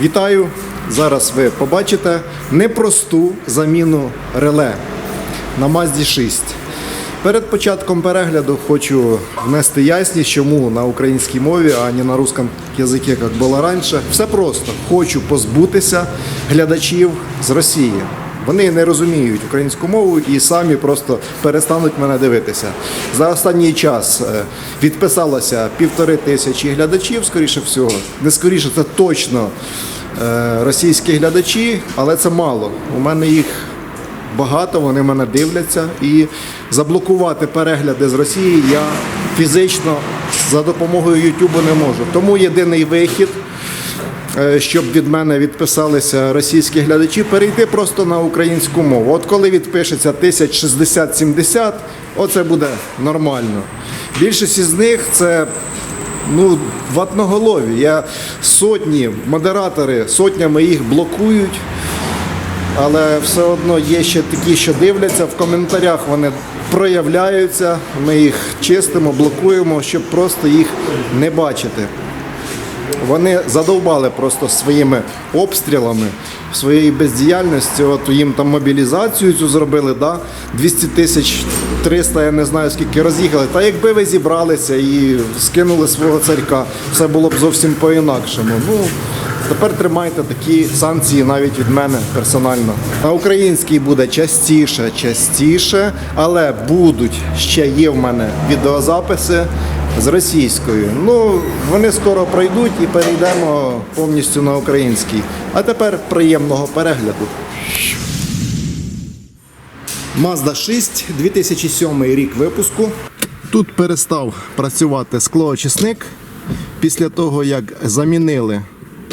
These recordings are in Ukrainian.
Вітаю! Зараз ви побачите непросту заміну реле на Mazda 6. Перед початком перегляду хочу внести ясність, чому на українській мові, а не на русском язикі, як було раніше. Все просто хочу позбутися глядачів з Росії. Вони не розуміють українську мову і самі просто перестануть мене дивитися. За останній час е, відписалося півтори тисячі глядачів, скоріше всього. Не скоріше, це точно е, російські глядачі, але це мало. У мене їх багато, вони мене дивляться. І заблокувати перегляди з Росії я фізично за допомогою Ютубу не можу. Тому єдиний вихід щоб від мене відписалися російські глядачі, перейти просто на українську мову. От коли відпишеться 1060-70, оце буде нормально. Більшість із них це ну, ватноголові. Я сотні модератори сотнями їх блокують. Але все одно є ще такі, що дивляться. В коментарях вони проявляються. Ми їх чистимо, блокуємо, щоб просто їх не бачити. Вони задовбали просто своїми обстрілами, своєю бездіяльністю. От їм там мобілізацію цю зробили, да? 200 тисяч 300, я не знаю скільки роз'їхали. Та якби ви зібралися і скинули свого царька, все було б зовсім по-інакшому. Ну, тепер тримайте такі санкції навіть від мене персонально. На українській буде частіше, частіше, але будуть ще є в мене відеозаписи з російською. Ну, вони скоро пройдуть і перейдемо повністю на український. А тепер приємного перегляду. Mazda 6, 2007 рік випуску. Тут перестав працювати склоочисник після того, як замінили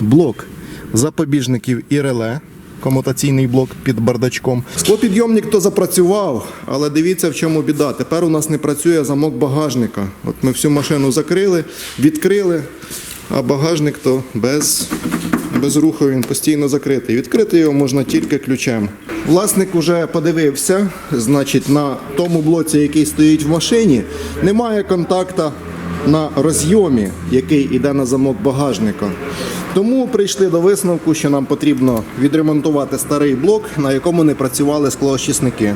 блок запобіжників і реле. Комутаційний блок під бардачком. Склопідйомник то запрацював, але дивіться в чому біда. Тепер у нас не працює замок багажника. От ми всю машину закрили, відкрили, а багажник то без, без руху він постійно закритий. Відкрити його можна тільки ключем. Власник вже подивився, значить, на тому блоці, який стоїть в машині, немає контакта на розйомі, який йде на замок багажника. Тому прийшли до висновку, що нам потрібно відремонтувати старий блок, на якому не працювали склоочисники.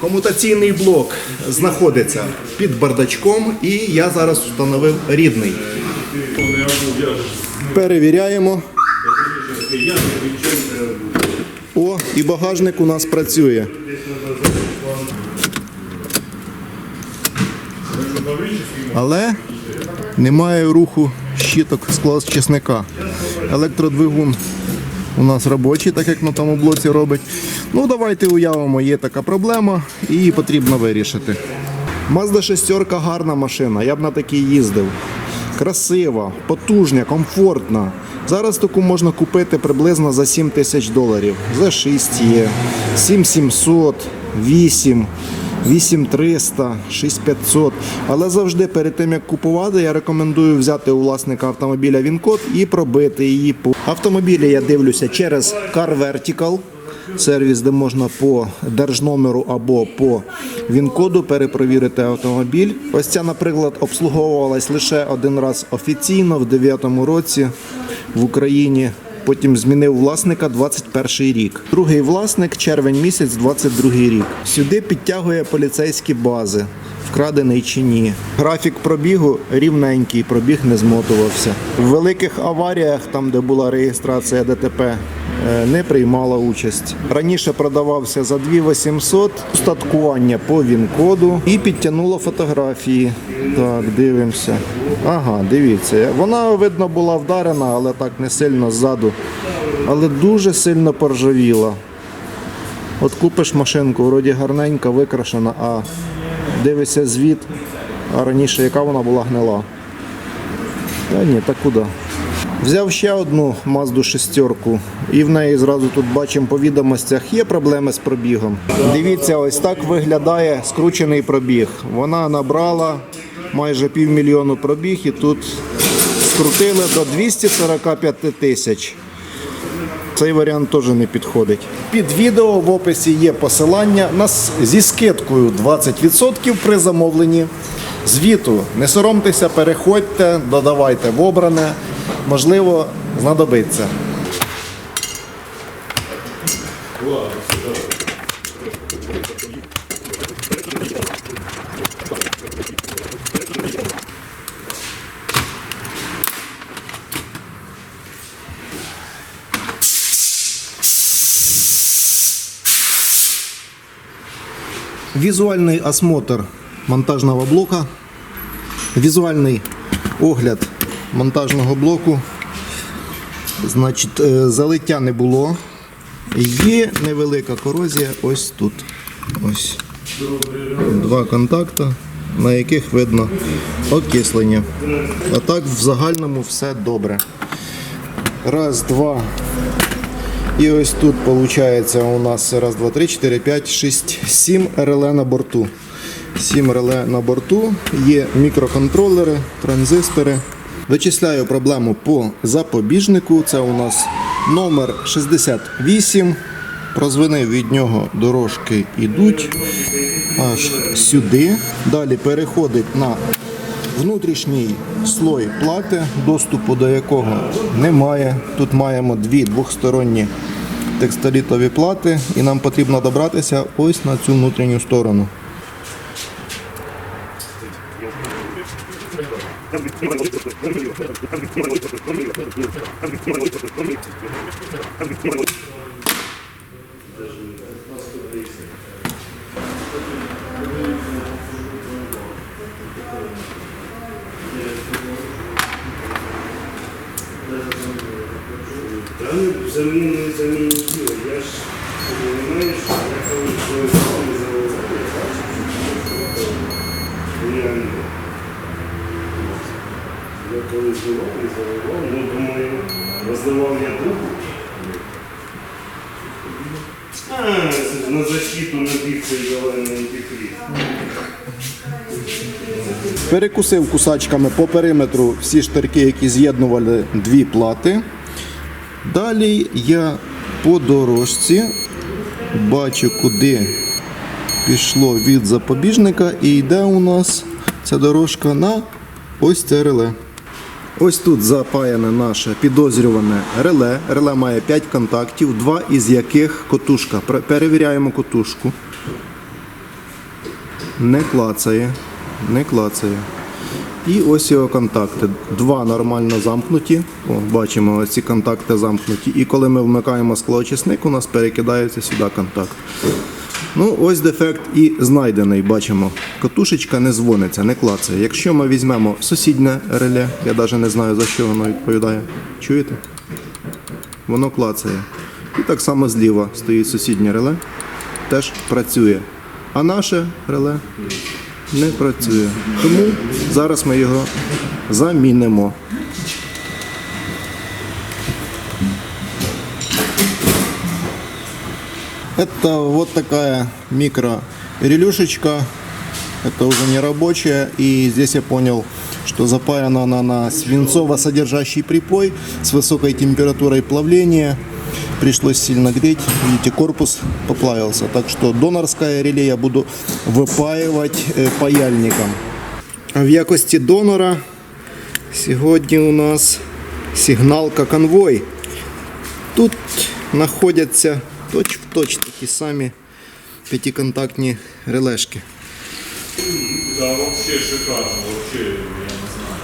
Комутаційний блок знаходиться під бардачком, і я зараз встановив рідний. Перевіряємо. О, і багажник у нас працює. Але немає руху щиток склоочисника. Електродвигун у нас робочий, так як на тому блоці робить. Ну, давайте уявимо, є така проблема і її потрібно вирішити. Mazda 6 гарна машина, я б на такій їздив. Красива, потужна, комфортна. Зараз таку можна купити приблизно за 7 тисяч доларів. За 6 є, 7700, 8. 8300, 6500. Але завжди перед тим як купувати, я рекомендую взяти у власника автомобіля він-код і пробити її по автомобілі. Я дивлюся через Car Vertical. Сервіс, де можна по держномеру або по він-коду перепровірити автомобіль. Ось ця, наприклад, обслуговувалась лише один раз офіційно в 9-му році в Україні. Потім змінив власника 21 рік. Другий власник червень місяць, 22 рік. Сюди підтягує поліцейські бази, вкрадений чи ні. Графік пробігу рівненький, пробіг не змотувався. В великих аваріях, там де була реєстрація ДТП, е, не приймала участь. Раніше продавався за 2800, устаткування по ВІН-коду і підтягнуло фотографії. Так, дивимося. Ага, дивіться. Вона, видно, була вдарена, але так не сильно ззаду. Але дуже сильно поржавіла. От купиш машинку, вроді гарненька, викрашена, а дивишся звіт, а раніше яка вона була гнила. Та ні, так куди? Взяв ще одну Mazda шестерку і в неї зразу тут бачимо по відомостях є проблеми з пробігом. Дивіться, ось так виглядає скручений пробіг. Вона набрала майже півмільйону пробіг і тут скрутили до 245 тисяч. Цей варіант теж не підходить. Під відео в описі є посилання на зі скидкою 20% при замовленні звіту. Не соромтеся, переходьте, додавайте в обране можливо знадобиться. Візуальний осмотр монтажного блока. Візуальний огляд монтажного блоку. Значить, е, залиття не було. Є невелика корозія ось тут. Ось. Два контакти, на яких видно окислення. А так в загальному все добре. Раз, два. І ось тут виходить у нас раз, два, три, чотири, п'ять, шість, сім реле на борту. Сім реле на борту. Є мікроконтролери, транзистори. Вичисляю проблему по запобіжнику. Це у нас номер 68. Прозвенив від нього дорожки йдуть аж сюди. Далі переходить на внутрішній слой плати, доступу до якого немає. Тут маємо дві двохсторонні текстолітові плати, і нам потрібно добратися ось на цю внутрішню сторону. Та ну, заміну не. Я ж розумію, що я коли свою сам заливав, я бачив, що я не. Я коли зливав і заливав, ну думаю, розливав я другу. А, це на защиту набіг цей зелений антифріз. Перекусив кусачками по периметру всі штирки, які з'єднували дві плати. Далі я по дорожці бачу, куди пішло від запобіжника, і йде у нас ця дорожка на ось це реле. Ось тут запаяне наше підозрюване реле. Реле має 5 контактів, два із яких котушка. Перевіряємо котушку. Не клацає, не клацає. І ось його контакти. Два нормально замкнуті. О, бачимо, ці контакти замкнуті. І коли ми вмикаємо склоочисник, у нас перекидається сюди контакт. Ну, ось дефект і знайдений. Бачимо. Катушечка не дзвониться, не клацає. Якщо ми візьмемо сусіднє реле, я навіть не знаю за що воно відповідає. Чуєте? Воно клацає. І так само зліва стоїть сусіднє реле, теж працює. А наше реле не працює. Тому зараз ми його замінимо. Это вот такая микро-релюшечка. Это уже не рабочая. И здесь я понял, что запаяна она на свинцово-содержащий припой с высокой температурой плавления Пришлось сильно греть. Видите, корпус поплавился. Так что донорское реле я буду випаювати е, паяльником. А в якості донора сьогодні у нас сигналка конвой. Тут знаходяться точ-в-точ такі самі п'ятиконтактні релешки. Да, вообще шикарно, вообще, я не знаю.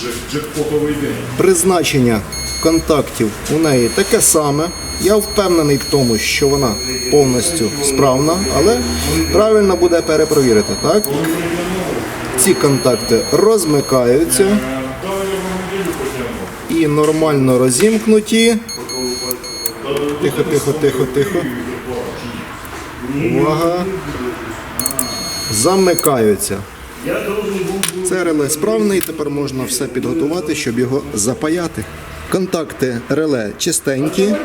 Джек, джекпотовий день. Призначення контактів у неї таке саме. Я впевнений в тому, що вона повністю справна, але правильно буде перепровірити. Так? Ці контакти розмикаються і нормально розімкнуті. Тихо, тихо, тихо, тихо. Увага. Замикаються. Це реле справний, тепер можна все підготувати, щоб його запаяти. Контакти реле чистенькі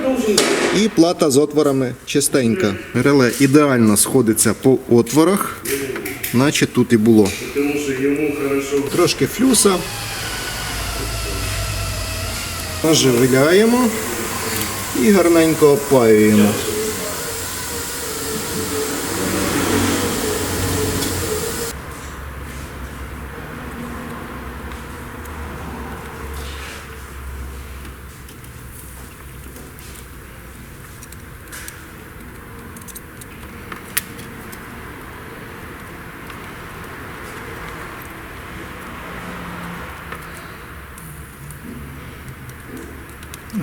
і плата з отворами чистенька. Реле ідеально сходиться по отворах, наче тут і було. Трошки флюса. Оживляємо і гарненько опаюємо.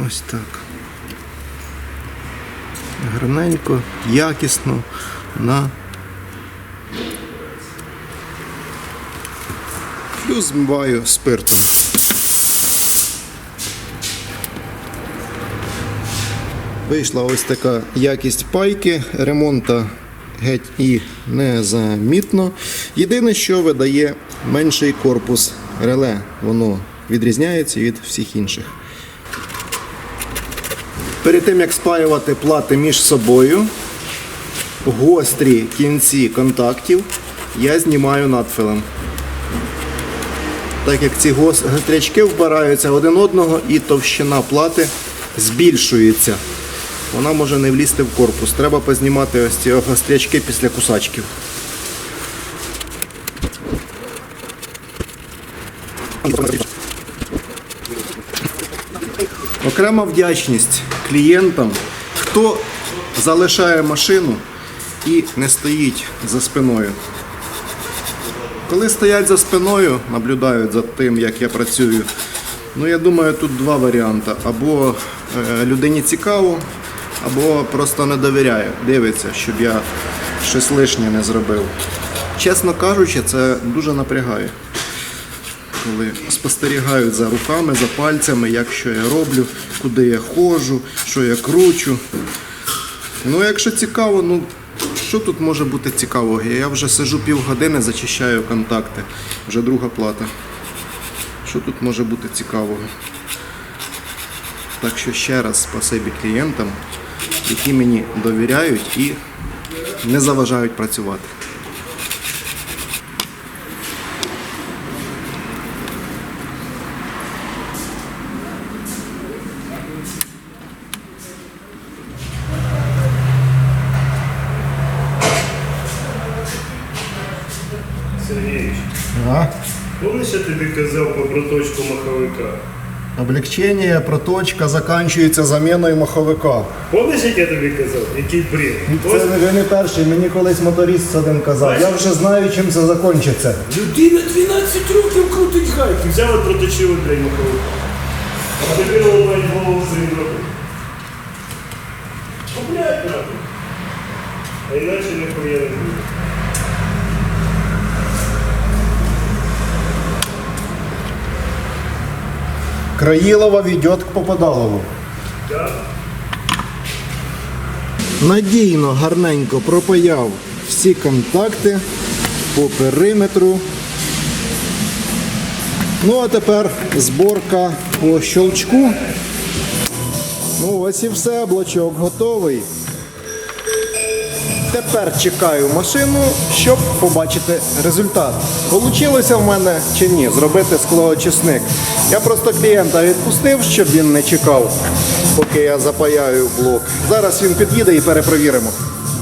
Ось так. Гарненько, якісно на плюс змиваю спиртом. Вийшла ось така якість пайки, ремонта геть і незамітно. Єдине, що видає менший корпус реле. Воно відрізняється від всіх інших. Перед тим як спаювати плати між собою, гострі кінці контактів я знімаю надфилем. Так як ці гострячки вбираються один одного і товщина плати збільшується. Вона може не влізти в корпус. Треба познімати ось ці гострячки після кусачків. Окрема вдячність клієнтам, хто залишає машину і не стоїть за спиною. Коли стоять за спиною, наблюдають за тим, як я працюю. Ну, я думаю, тут два варіанти. Або е, людині цікаво, або просто не довіряє, дивиться, щоб я щось лишнє не зробив. Чесно кажучи, це дуже напрягає. Коли спостерігають за руками, за пальцями, як що я роблю, куди я ходжу, що я кручу. Ну, якщо цікаво, ну що тут може бути цікавого? Я вже сижу півгодини, зачищаю контакти. Вже друга плата. Що тут може бути цікавого? Так що ще раз спасибі клієнтам, які мені довіряють і не заважають працювати. Сергійович, А? я тобі казав по проточку маховика? Облегчення, проточка закінчується заміною маховика. Помниш, як я тобі казав? Який бред? Це не ви не перший, мені колись моторист один казав. Я вже знаю, чим це закінчиться. Людина 12 років крутить гайки. Взяв і проточили, блядь, маховика. А тепер ламають голову своїм роком. Куплять нахуй. А іначе не буде. Країлова ведет к Попадалову. Да? Надійно, гарненько пропаяв всі контакти по периметру. Ну а тепер зборка по щелчку. Ну ось і все, блочок готовий. Тепер чекаю машину, щоб побачити результат. Получилося в мене чи ні зробити склоочисник. Я просто клієнта відпустив, щоб він не чекав, поки я запаяю блок. Зараз він під'їде і перепровіримо.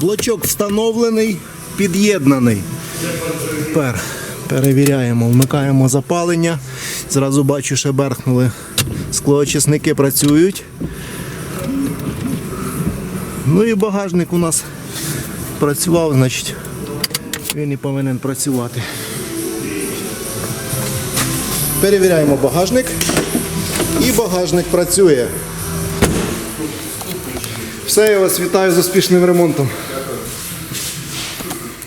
Блочок встановлений, під'єднаний. Тепер перевіряємо, вмикаємо запалення. Зразу бачу, що берхнули. Склоочисники працюють. Ну і багажник у нас працював, значить він і повинен працювати. Перевіряємо багажник. І багажник працює. Все, я вас вітаю з успішним ремонтом.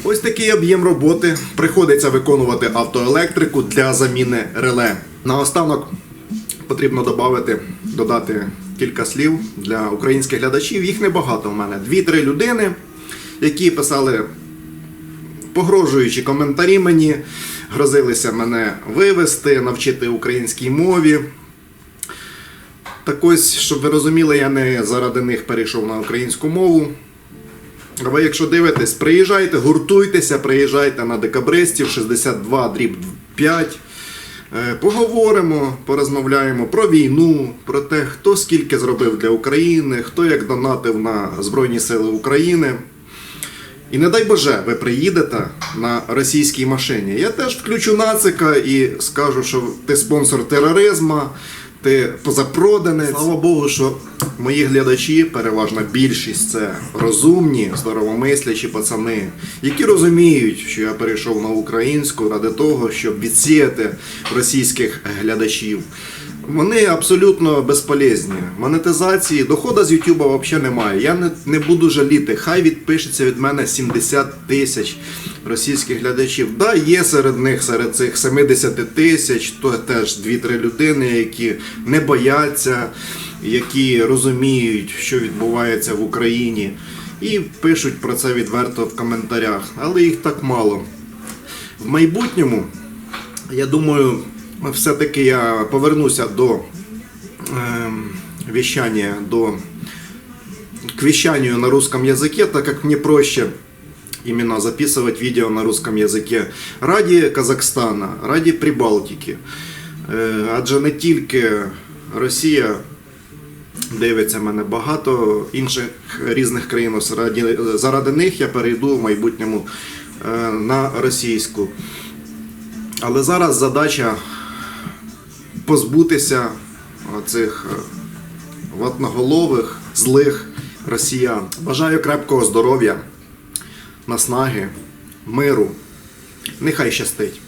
Ось такий об'єм роботи приходиться виконувати автоелектрику для заміни реле. Наостанок потрібно додати, додати кілька слів для українських глядачів. Їх небагато в мене. Дві-три людини, які писали погрожуючі коментарі мені, грозилися мене вивести, навчити українській мові. Так ось, щоб ви розуміли, я не заради них перейшов на українську мову. А ви, якщо дивитесь, приїжджайте, гуртуйтеся, приїжджайте на декабристів 62 дріб 5. Е, Поговоримо, порозмовляємо про війну, про те, хто скільки зробив для України, хто як донатив на Збройні Сили України. І не дай Боже, ви приїдете на російській машині. Я теж включу нацика і скажу, що ти спонсор тероризму, ти позапроданець. Слава Богу, що мої глядачі, переважна більшість, це розумні, здоровомислячі пацани, які розуміють, що я перейшов на українську ради того, щоб відсіяти російських глядачів. Вони абсолютно безполезні. Монетизації, доходу з Ютуба взагалі немає. Я не, не буду жаліти. Хай відпишеться від мене 70 тисяч російських глядачів. Да, є серед них, серед цих 70 тисяч, то теж 2-3 людини, які не бояться, які розуміють, що відбувається в Україні, і пишуть про це відверто в коментарях. Але їх так мало. В майбутньому, я думаю, все-таки я повернуся до ем, вещания, до к вещанию на русском языке, так как мне проще именно записывать видео на русском языке ради Казахстана, ради Прибалтики. Е, Адже не тільки Росія дивиться мене багато інших різних країн. Заради, заради них я перейду в майбутньому е, на російську. Але зараз задача позбутися цих ватноголових, злих росіян. Бажаю крепкого здоров'я, наснаги, миру. Нехай щастить.